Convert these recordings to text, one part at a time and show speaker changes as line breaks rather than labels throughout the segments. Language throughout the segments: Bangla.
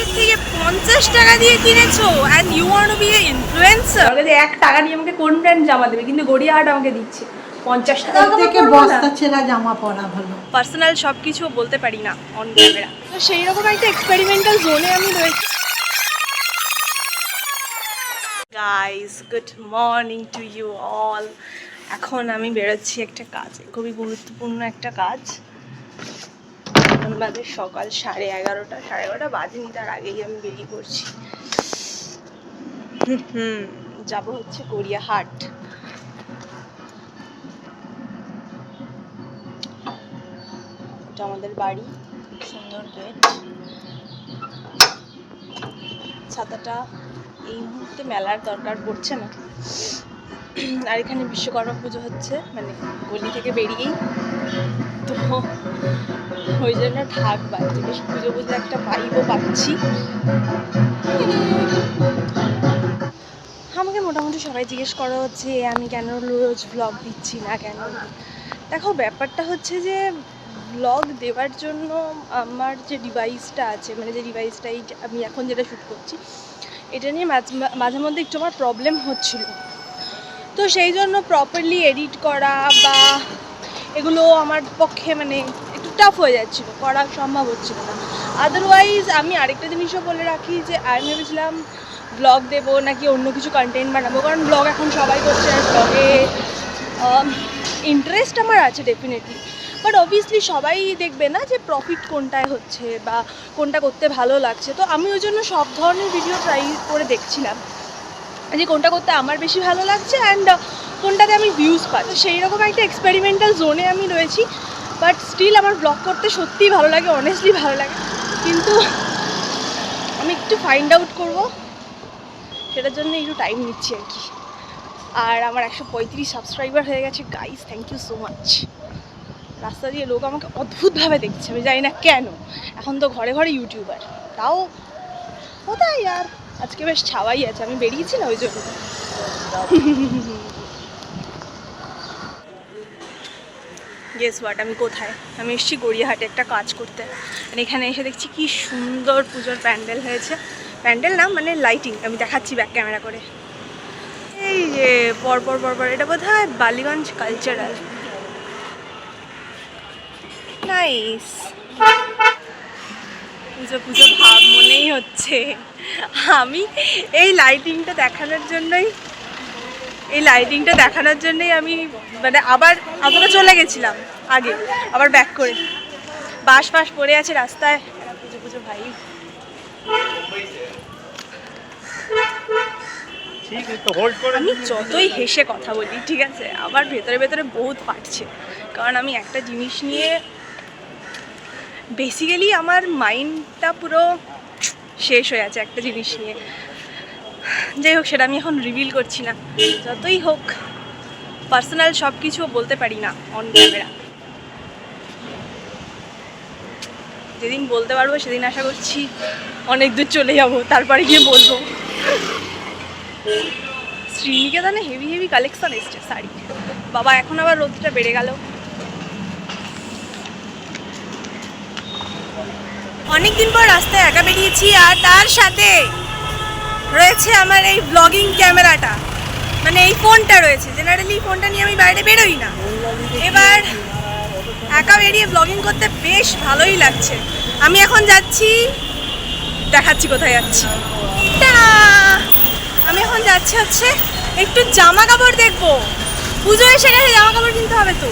মার্কেট থেকে পঞ্চাশ টাকা দিয়ে কিনেছো? And you want be a influencer আমাকে এক টাকা দিয়ে আমাকে কোন ব্র্যান্ড জামা দেবে? কিন্তু গড়িয়াহাট আমাকে দিচ্ছে। পঞ্চাশ টাকা
থেকে বস্তা ছেঁড়া জামা পরা ভালো।
পার্সোনাল সব কিছু বলতে পারি না অন ক্যামেরা তো সেই রকম একটা এক্সপেরিমেন্টাল জোনে আমি রয়েছি। Guys good morning to you all এখন আমি বেরোচ্ছি একটা কাজে খুবই গুরুত্বপূর্ণ একটা কাজ। এখন বাজে সকাল সাড়ে এগারোটা সাড়ে এগারোটা বাজেনি, তার আগেই আমি বেরিয়ে পড়ছি। হুম যাব হচ্ছে গড়িয়াহাট। এটা আমাদের বাড়ি সুন্দর গেট। ছাতাটা এই মুহূর্তে মেলার দরকার পড়ছে না। আর এখানে বিশ্বকর্মা পুজো হচ্ছে মানে গলি থেকে বেরিয়েই। তো ওই জন্য ঢাক বাজছে বেশ পুজো পুজো একটা পাইবও পাচ্ছি। আমাকে মোটামুটি সবাই জিজ্ঞেস করা হচ্ছে আমি কেন রোজ ব্লগ দিচ্ছি না কেন? দেখো, ব্যাপারটা হচ্ছে যে ব্লগ দেওয়ার জন্য আমার যে ডিভাইসটা আছে মানে যে ডিভাইসটা এই আমি এখন যেটা শ্যুট করছি, এটা নিয়ে মাঝ- মধ্যে একটু আমার প্রবলেম হচ্ছিল। তো সেই জন্য প্রপারলি এডিট করা বা এগুলো আমার পক্ষে মানে টাফ হয়ে যাচ্ছিল, করা সম্ভব হচ্ছিল না। আদারওয়াইজ আমি আরেকটা জিনিসও বলে রাখি যে, আমি ভেবেছিলাম ব্লগ দেবো, নাকি অন্য কিছু কন্টেন্ট বানাবো, কারণ ব্লগ এখন সবাই করছে, আর ব্লগে ইন্টারেস্ট আমার আছে ডেফিনেটলি বাট অবভিয়াসলি সবাই দেখবে না যে প্রফিট কোনটায় হচ্ছে, বা কোনটা করতে ভালো লাগছে। তো আমি ওই জন্য সব ধরনের ভিডিও ট্রাই করে দেখছিলাম, যে কোনটা করতে আমার বেশি ভালো লাগছে অ্যান্ড কোনটাতে আমি ভিউজ পাচ্ছি সেই রকম একটা এক্সপেরিমেন্টাল জোনে আমি রয়েছি। বাট স্টিল আমার ব্লগ করতে সত্যিই ভালো লাগে অনেস্টলি ভালো লাগে। কিন্তু আমি একটু ফাইন্ড আউট করব, সেটার জন্য একটু টাইম নিচ্ছি আর কি। আর আমার একশো পঁয়ত্রিশ সাবস্ক্রাইবার হয়ে গেছে guys thank you so much রাস্তা দিয়ে লোক আমাকে অদ্ভুতভাবে দেখছে, আমি জানি না কেন। এখন তো ঘরে ঘরে ইউটিউবার তাও কোথায় আর? আজকে বেশ ছাওয়াই আছে, আমি বেরিয়েছি না ওই জন্য। গেস হোয়াট আমি কোথায়? আমি এসেছি গড়িয়াহাটে একটা কাজ করতে। আর এখানে এসে দেখছি কি সুন্দর পুজোর প্যান্ডেল হয়েছে। প্যান্ডেল না মানে লাইটিং আমি দেখাচ্ছি ব্যাক ক্যামেরা করে। এই যে পরপর পরপর এটা বোধ হয় বালিগঞ্জ কালচারাল নাইস পুজো পুজো ভাব মনেই হচ্ছে। আমি এই লাইটিংটা দেখানোর জন্যই, এই লাইটিংটা দেখানোর জন্যই আমি মানে আবার এতটা চলে গেছিলাম। আগে আবার ব্যাক করে। বাস ফাস পড়ে আছে রাস্তায়। পুজো পুজো ভাই। আমি যতই হেসে কথা বলি ঠিক আছে আমার ভেতরে ভেতরে বহুত পাটছে কারণ আমি একটা জিনিস নিয়ে বেসিক্যালি আমার মাইন্ডটা পুরো শেষ হয়ে আছে একটা জিনিস নিয়ে। যাই হোক সেটা আমি এখন রিভিল করছি না। যতই হোক পার্সোনাল সব কিছু বলতে পারি না অন ক্যামেরা যেদিন বলতে পারব সেদিন আশা করছি অনেক দূর চলে যাব তারপরে গিয়ে বলব। শ্রীনিকেতনে হেভি হেভি কালেকশন এসছে শাড়ি। বাবা এখন আবার রোদটা বেড়ে গেল। অনেকদিন পর রাস্তায় একা বেরিয়েছি আর তার সাথে রয়েছে আমার এই ব্লগিং ক্যামেরাটা। মানে এই ফোনটা রয়েছে। জেনারেলি ফোনটা নিয়ে আমি বাইরে বেরোই না। এবার একা বেরিয়ে ব্লগিং করতে বেশ ভালোই লাগছে। আমি এখন যাচ্ছি, দেখাচ্ছি কোথায় যাচ্ছি! আমি এখন যাচ্ছি হচ্ছে, একটু জামা কাপড় দেখব। পুজো এসে গেছে জামা কাপড় কিনতে হবে তো।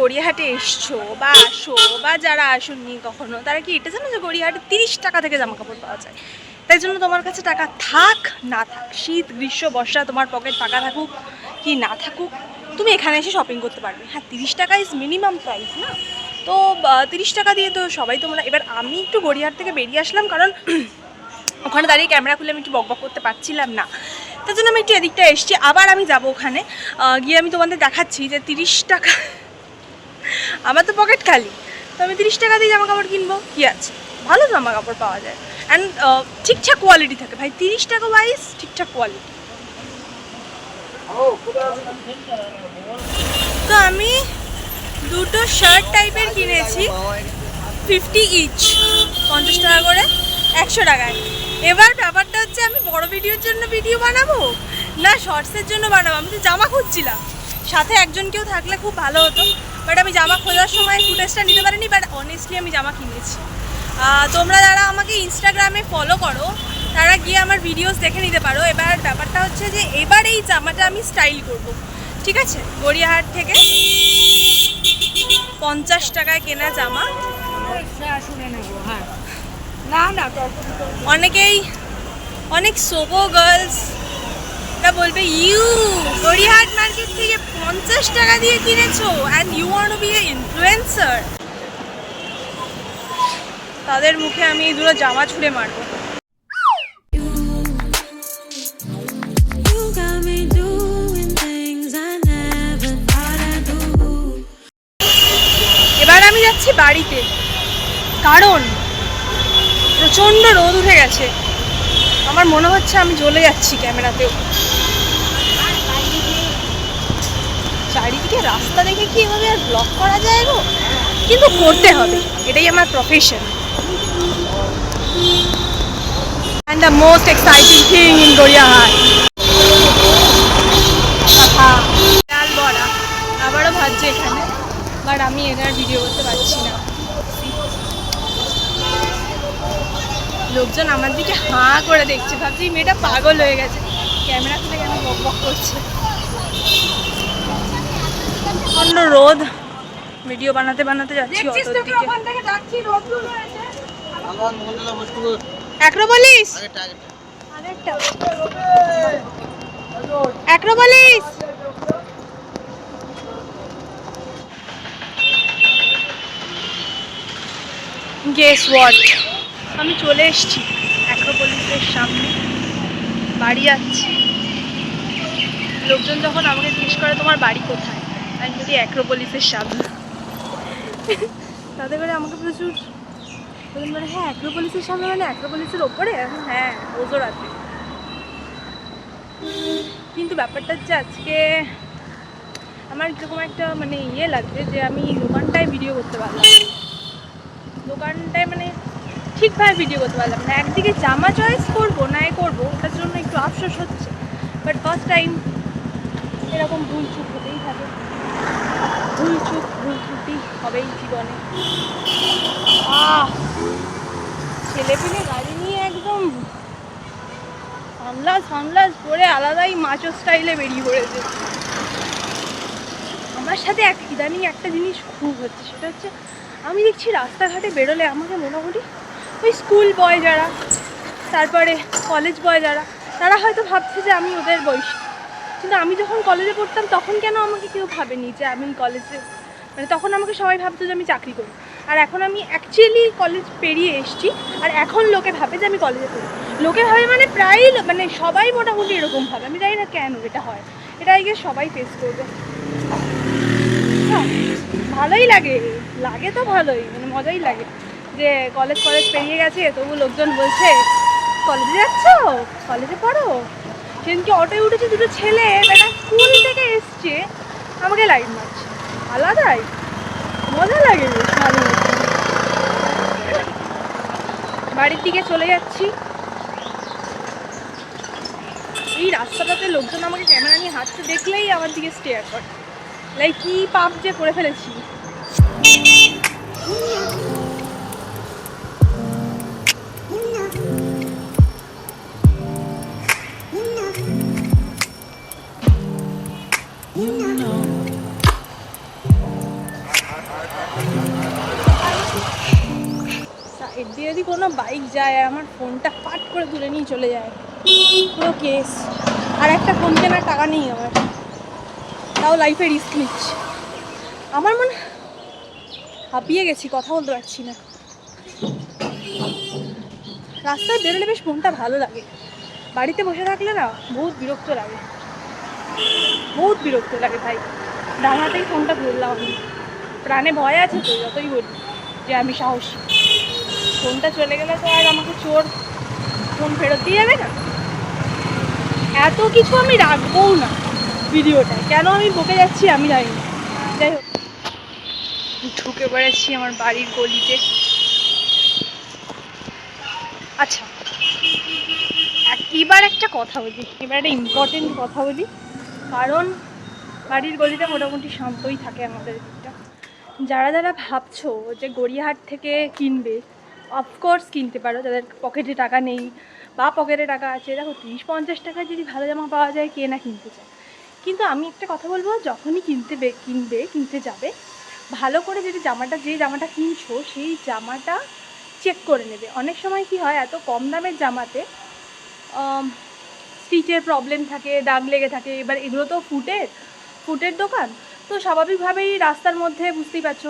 গড়িয়াহাটে এসছো বা আসো বা যারা আসুননি কখনো, তারা কি এটা জানো যে গড়িয়াহাটে তিরিশ টাকা থেকে জামা কাপড় পাওয়া যায়? তাই জন্য তোমার কাছে টাকা থাক, না থাক, শীত, গ্রীষ্ম, বর্ষা, তোমার পকেট টাকা থাকুক কি না থাকুক, তুমি এখানে এসে শপিং করতে পারবে। হ্যাঁ তিরিশ টাকা ইজ মিনিমাম প্রাইস না? তো তিরিশ টাকা দিয়ে তো সবাই তোমরা, এবার আমি একটু গড়িয়াহাট থেকে বেরিয়ে আসলাম কারণ ওখানে দাঁড়িয়ে ক্যামেরা খুলে আমি একটু বকবক করতে পারছিলাম না। তার জন্য আমি একটু এদিকটা এসেছি, আবার আমি যাব ওখানে। গিয়ে আমি তোমাদের দেখাচ্ছি যে তিরিশ টাকা আমার তো পকেট খালি। তো আমি তিরিশ টাকা দিয়ে জামা কাপড় কিনবো। কী আছে? ভালো জামা কাপড় পাওয়া যায়। অ্যান্ড ঠিকঠাক কোয়ালিটি থাকে। ভাই, তিরিশ টাকা ওয়াইজ ঠিকঠাক কোয়ালিটি তো আমি দুটো শার্ট টাইপের কিনেছি। ফিফটি ইচ পঞ্চাশ টাকা করে। একশো টাকায়। এবার ব্যাপারটা হচ্ছে আমি বড় ভিডিওর জন্য ভিডিও বানাবো? না শর্টসের জন্য বানাবো? আমি তো জামা খুঁজছিলাম। সাথে একজন কেউ থাকলে খুব ভালো হতো। বাট আমি জামা খোঁজার সময় ফুটেজটা নিতে পারিনি বাট অনেস্টলি আমি জামা কিনেছি। তোমরা যারা আমাকে ইনস্টাগ্রামে ফলো করো তারা গিয়ে আমার ভিডিওস দেখে নিতে পারো। এবার ব্যাপারটা হচ্ছে যে এবার এই জামাটা আমি স্টাইল করব। ঠিক আছে? গড়িয়াহাট থেকে পঞ্চাশ টাকায় কেনা জামা।
শুনে না না
অনেকেই অনেক সোবো গার্লস তা বলবে, ইউ, গড়িয়াহাট মার্কেট থেকে পঞ্চাশ টাকা দিয়ে কিনেছো and you want be a influencer তাদের মুখে আমি দুটো জামা ছুঁড়ে মারবো. এবার আমি যাচ্ছি বাড়িতে। কারণ প্রচণ্ড রোদ উঠে গেছে। আমার মনে হচ্ছে আমি জ্বলে যাচ্ছি ক্যামেরাতেও। চারিদিকে রাস্তা দেখে কি এভাবে আর ব্লক করা যায় গো? কিন্তু করতে হবে, এটাই আমার profession and the most exciting thing in Gariahat ডাল আবারও ভাজছে এখানে বাট আমি এটার ভিডিও করতে পারছি না। লোকজন আমার দিকে হাঁ করে দেখছে। ভাবছি মেয়েটা পাগল হয়ে গেছে। ক্যামেরা থেকে কেন বক বক করছে? প্রচণ্ড রোদ। ভিডিও বানাতে বানাতে যাচ্ছি অ্যাক্রোপলিস অ্যাক্রোপলিস গেস ওয়াট আমি চলে এসেছি অ্যাক্রোপলিসের সামনে। বাড়ি যাচ্ছি। লোকজন যখন আমাকে জিজ্ঞেস করে তোমার বাড়ি কোথায়, আমি বলি অ্যাক্রোপলিসের সামনে। তাতে করে আমাকে প্রচুর বলে হ্যাঁ অ্যাক্রোপলিসের সামনে মানে অ্যাক্রোপলিসের ওপরে? হ্যাঁ ওজোরাতে কিন্তু ব্যাপারটা হচ্ছে আজকে আমার কীরকম একটা মানে ইয়ে লাগছে যে আমি দোকানটায় ভিডিও করতে পারলাম দোকানটায় মানে ঠিকভাবে ভিডিও করতে পারলাম না। একদিকে জামা চয়েস করব, না এ করব, ওটার জন্য একটু আফসোস হচ্ছে। বাট ফার্স্ট টাইম এরকম ভুল চুপ হতেই থাকে। ভুল চুপ ভুল ত্রুটি হবেই জীবনে। আহ! ছেলে পেলে গাড়ি নিয়ে একদম সানগ্লাস সানগ্লাস পরে আলাদাই মাচো স্টাইলে বেরিয়ে পড়েছে। আমার সাথে এক ইদানিং একটা জিনিস খুব হচ্ছে, সেটা হচ্ছে আমি দেখছি রাস্তাঘাটে বেরোলে আমাকে মোটামুটি ওই স্কুল বয় যারা তারপরে কলেজ বয় যারা তারা হয়তো ভাবছে যে আমি ওদের বয়সী। কিন্তু আমি যখন কলেজে পড়তাম তখন কেন আমাকে কেউ ভাবেনি যে আমি কলেজে মানে তখন আমাকে সবাই ভাবতো যে আমি চাকরি করি আর এখন আমি অ্যাকচুয়ালি কলেজ পেরিয়ে এসেছি আর এখন লোকে ভাবে যে আমি কলেজে পড়ি লোকে ভাবে মানে প্রায়ই মানে সবাই মোটামুটি এরকম ভাবে। আমি জানি না কেন এটা হয়। এটা আগে সবাই ফেস করবে। হ্যাঁ, ভালোই লাগে। লাগে তো ভালোই মানে মজাই লাগে। যে কলেজ কলেজ পেরিয়ে গেছে, তবু লোকজন বলছে কলেজে যাচ্ছ? কলেজে পড়ো? সেদিনকে অটোয় উঠেছে দুটো ছেলে, বেটা স্কুল থেকে এসছে, আমাকে লাইট মারছে। আলাদাই। মজা লাগে বাড়ির দিকে চলে যাচ্ছি। এই রাস্তাটাতে লোকজন আমাকে ক্যামেরা নিয়ে হাঁটতে দেখলেই আমার দিকে স্টেয়ার করে। লাইক কি পাপ যে করে ফেলেছি। কোনো বাইক যায় আর আমার ফোনটা পাট করে তুলে নিয়ে চলে যায়। পুরো কেস আর একটা ফোন কেনার টাকা নেই আমার। তাও লাইফে রিস্ক নিচ্ছি। আমার মনে হাঁপিয়ে গেছি, কথা বলতে পারছি না। রাস্তায় বেরোলে বেশ মনটা ভালো লাগে। বাড়িতে বসে থাকলে না বহুত বিরক্ত লাগে। বহুত বিরক্ত লাগে ভাই। ডান হাতেই ফোনটা ধরলাম আমি। প্রাণে ভয় আছে তো, যতই বলি যে আমি সাহসী। ফোনটা চলে গেলে তো আর আমাকে চোর ফোন ফেরত দিয়ে যাবে না? এত কিছু আমি রাখবও না ভিডিওটায়। কেন আমি বকে যাচ্ছি আমি জানি না। যাই হোক। ঢুকে পড়েছি আমার বাড়ির গলিতে। আচ্ছা এবার একটা কথা বলি। এবার একটা ইম্পর্টেন্ট কথা বলি। কারণ বাড়ির গলিতে মোটামুটি শান্তই থাকে আমাদের দিকটা। যারা যারা ভাবছ যে গড়িয়াহাট থেকে কিনবে অফকোর্স কিনতে পারো, যাদের পকেটে টাকা নেই বা পকেটে টাকা আছে, দেখো তিরিশ, পঞ্চাশ টাকায় যদি ভালো জামা পাওয়া যায়, কে না কিনতে চায়? কিন্তু আমি একটা কথা বলব, যখনই কিনতে কিনবে, কিনতে যাবে, ভালো করে যদি জামাটা, যে জামাটা কিনছো, সেই জামাটা চেক করে নেবে। অনেক সময় কি হয়, এত কম দামের জামাতে স্টিচের প্রবলেম থাকে, দাগ লেগে থাকে, এবার এগুলো তো ফুটের ফুটের দোকান। তো স্বাভাবিকভাবেই রাস্তার মধ্যে বুঝতেই পারছ,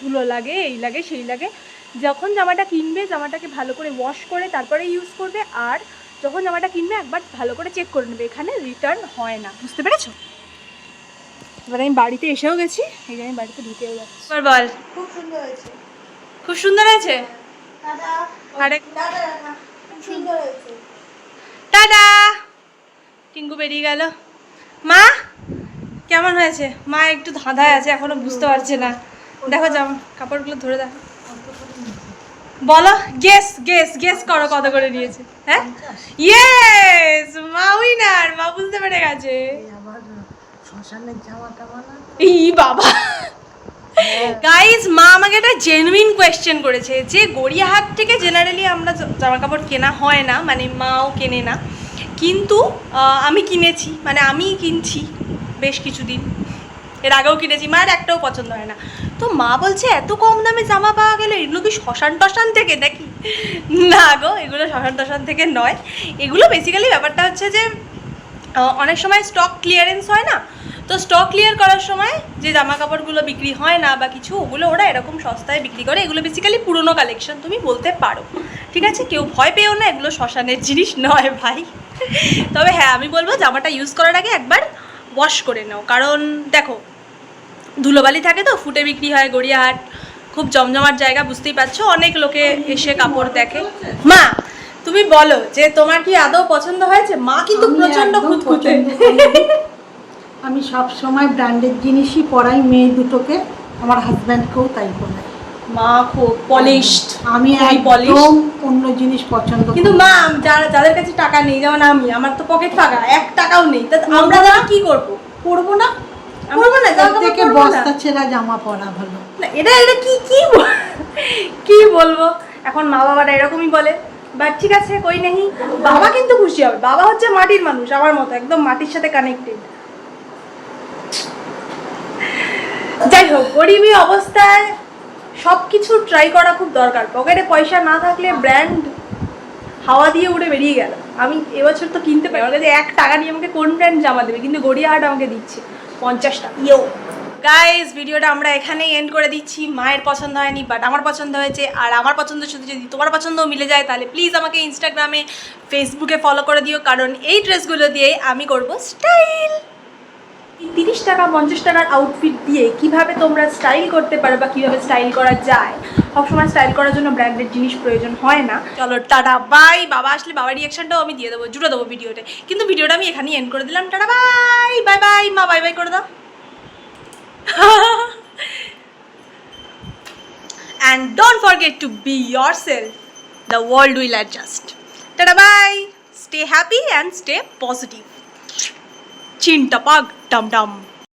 ধুলো লাগে, এই লাগে, সেই লাগে। যখন জামাটা কিনবে জামাটাকে ভালো করে ওয়াশ করে তারপরে ইউজ করবে আর যখন জামাটা কিনবে একবার ভালো করে চেক করে নেবে। এখানে রিটার্ন হয় না। বুঝতে পেরেছ? এবার আমি বাড়িতে এসেও গেছি। এই যে আমি বাড়িতে ঢুকেও যাচ্ছি। এবার বল।
খুব সুন্দর হয়েছে।
খুব সুন্দর হয়েছে?
দাদা
আরে
দাদা দাদা খুব সুন্দর হয়েছে।
টাটা। টিঙ্কু বেরিয়ে গেল। মা কেমন হয়েছে? মা একটু ধাঁধায় আছে এখনও বুঝতে পারছে না। দেখো জামা কাপড়গুলো ধরে দেখো বলো গেস গেস গেস করো কত করে নিয়েছে হ্যাঁ? ইয়েস মা উইনার মা বুঝতে পেরে গেছে। ই বাবা। গাইজ মা আমাকে একটা জেনুইন কোয়েশ্চেন করেছে, যে গড়িয়াহাট থেকে জেনারেলি আমরা জামা কাপড় কেনা হয় না মানে মাও কেনে না। কিন্তু আমি কিনেছি মানে আমি কিনছি বেশ কিছুদিন। এর আগেও কিনেছি, মায়ের একটাও পছন্দ হয় না। তো মা বলছে, এত কম দামে জামা পাওয়া গেলে এগুলো কি শ্মশান টশান থেকে নাকি? না গো, এগুলো শ্মশান টশান থেকে নয়। এগুলো বেসিক্যালি ব্যাপারটা হচ্ছে যে অনেক সময় স্টক ক্লিয়ারেন্স হয় না। তো স্টক ক্লিয়ার করার সময় যে জামা কাপড়গুলো বিক্রি হয় না বা কিছু, ওগুলো ওরা এরকম সস্তায় বিক্রি করে। এগুলো বেসিক্যালি পুরনো কালেকশন তুমি বলতে পারো। ঠিক আছে? কেউ ভয় পেও না, এগুলো শ্মশানের জিনিস নয় ভাই। তবে হ্যাঁ আমি বলব জামাটা ইউজ করার আগে একবার ওয়াশ করে নাও। কারণ দেখো ধুলোবালি থাকে তো ফুটে বিক্রি হয় গড়িয়াহাট। খুব জমজমাট জায়গা বুঝতেই পারছ? অনেক লোকে এসে কাপড় দেখে। মা তুমি বলো যে তোমার কি আদৌ পছন্দ হয়েছে? মা কিন্তু
আমি প্রচণ্ড
খুঁতখুঁতে।
আমি সব সময় ব্র্যান্ডের জিনিসই পরাই মেয়ে দুটোকে। আমার হাজব্যান্ডকেও তাই পরাই।
মা খুব পলিশড
আমি। একদম অন্য জিনিস পছন্দ
কিন্তু মা যারা যাদের কাছে টাকা নেই যেমন আমি আমার তো পকেট ফাঁকা এক টাকাও নেই। তা আমরা কি করব?
পরবো না?
করব না জামা
থেকে বস্তা ছেঁড়া জামা পরা ভালো।
না এটা এটা কি কি কি বলব? এখন মা বাবারা এরকমই বলে। বাট ঠিক আছে কই নেই বাবা কিন্তু খুশি হবে। বাবা হচ্ছে মাটির মানুষ আমার মতো একদম মাটির সাথে কানেক্টেড যাই হোক গরিবী অবস্থায় সব কিছু ট্রাই করা খুব দরকার। পকেটে পয়সা না থাকলে ব্র্যান্ড হাওয়া দিয়ে উড়ে বেরিয়ে গেল। আমি এবছর তো কিনতে পারি। আমার কাছে এক টাকা নিয়ে আমাকে কোন ব্র্যান্ড জামা দেবে? কিন্তু গড়িয়াহাট আমাকে দিচ্ছে। পঞ্চাশ টাকা ইয়েও গাইজ ভিডিওটা আমরা এখানেই এন্ড করে দিচ্ছি। মায়ের পছন্দ হয়নি বাট আমার পছন্দ হয়েছে। আর আমার পছন্দ শুধু যদি তোমার পছন্দও মিলে যায়, তাহলে প্লিজ আমাকে ইনস্টাগ্রামে ফেসবুকে ফলো করে দিও। কারণ এই ড্রেসগুলো দিয়েই আমি করব স্টাইল তিরিশ টাকা, পঞ্চাশ টাকার আউটফিট দিয়ে কীভাবে তোমরা স্টাইল করতে পারো বা কীভাবে স্টাইল করা যায়? সবসময় স্টাইল করার জন্য ব্র্যান্ডেড জিনিস প্রয়োজন হয় না। চলো, টাটা বাই বাবা আসলে বাবার রিয়াকশনটাও আমি দিয়ে দেবো, জুড়ে দেবো ভিডিওতে কিন্তু ভিডিওটা আমি এখানেই এন্ড করে দিলাম। টাটা বাই বাই বাই মা বাই বাই করে দাও। And don't forget to be yourself. The world will adjust. tada bye! Stay happy and stay positive. chin চিন্তাপাক ডামডাম